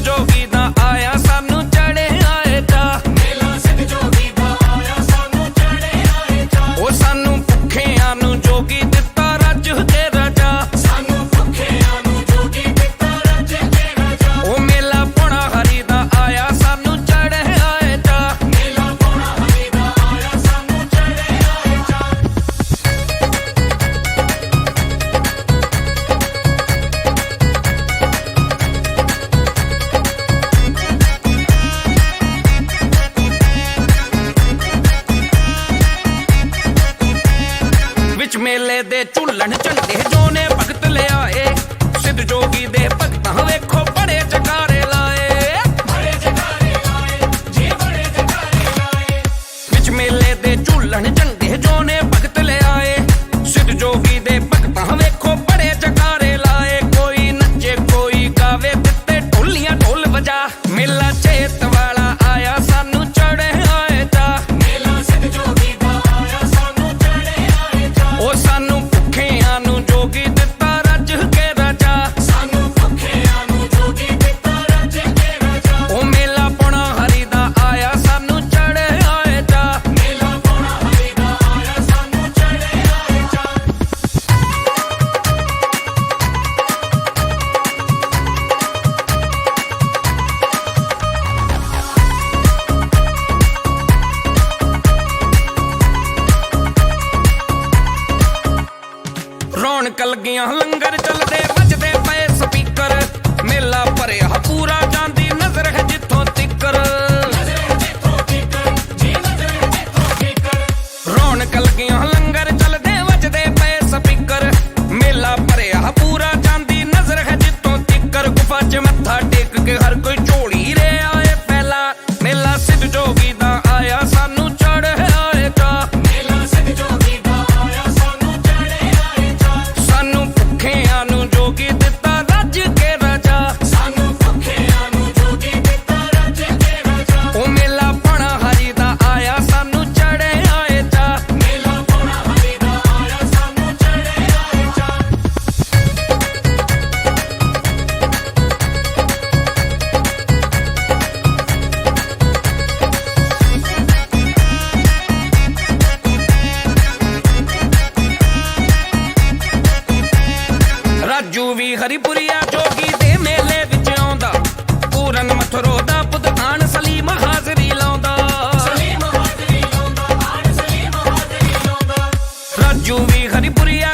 to do. ਵਿੱਚ ਮੇਲੇ ਦੇ ਝੁੱਲਣ ਝੰਡੇ ਜੋ ਨੇ ਭਗਤ ਲਿਆਏ। ਸਿੱਧ ਜੋਗੀ ਦੇ ਭਗਤਾਂ ਵੇਖੋ ਬੜੇ ਜਕਾਰੇ ਲਾਏ। ਬੜੇ ਜਕਾਰੇ ਲਾਏ ਜੀ ਬੜੇ ਜਕਾਰੇ ਲਾਏ। ਵਿੱਚ ਮੇਲੇ ਦੇ ਝੁੱਲਣ ਝੰਡੇ ਜੋ ਨੇ ਰੌਣਕ ਲੱਗੀਆਂ ਲੰਗਰ ਚੱਲਦੇ, ਵੱਜਦੇ ਪਏ ਸਪੀਕਰ। ਮੇਲਾ ਭਰਿਆ ਪੂਰਾ ਜਾਂਦੀ ਨਜ਼ਰ ਹੈ ਜਿੱਥੋਂ ਤਿੱਕਰ। ਰੌਣਕ ਲੱਗੀਆਂ ਲੰਗਰ ਚੱਲਦੇ, ਵੱਜਦੇ ਪਏ ਸਪੀਕਰ। ਮੇਲਾ ਭਰਿਆ ਪੂਰਾ ਜਾਂਦੀ ਨਜ਼ਰ ਹੈ ਜਿੱਥੋਂ ਤਿੱਕਰ। ਗੁਫਾ 'ਚ ਮੱਥਾ ਟੇਕ ਕੇ ਹਰ ਕੋਈ కి తిత్త ਹਰੀਪੁਰੀਆ ਜੋਗੀ ਦੇ ਮੇਲੇ ਵਿੱਚ ਆਉਂਦਾ। ਪੂਰਨ ਮਥਰੋ ਦਾ ਪੁਦਖਾਨ ਸਲੀਮ ਹਾਜ਼ਰੀ ਲਾਉਂਦਾ। ਰਾਜੂ ਵੀ ਹਰੀਪੁਰੀਆ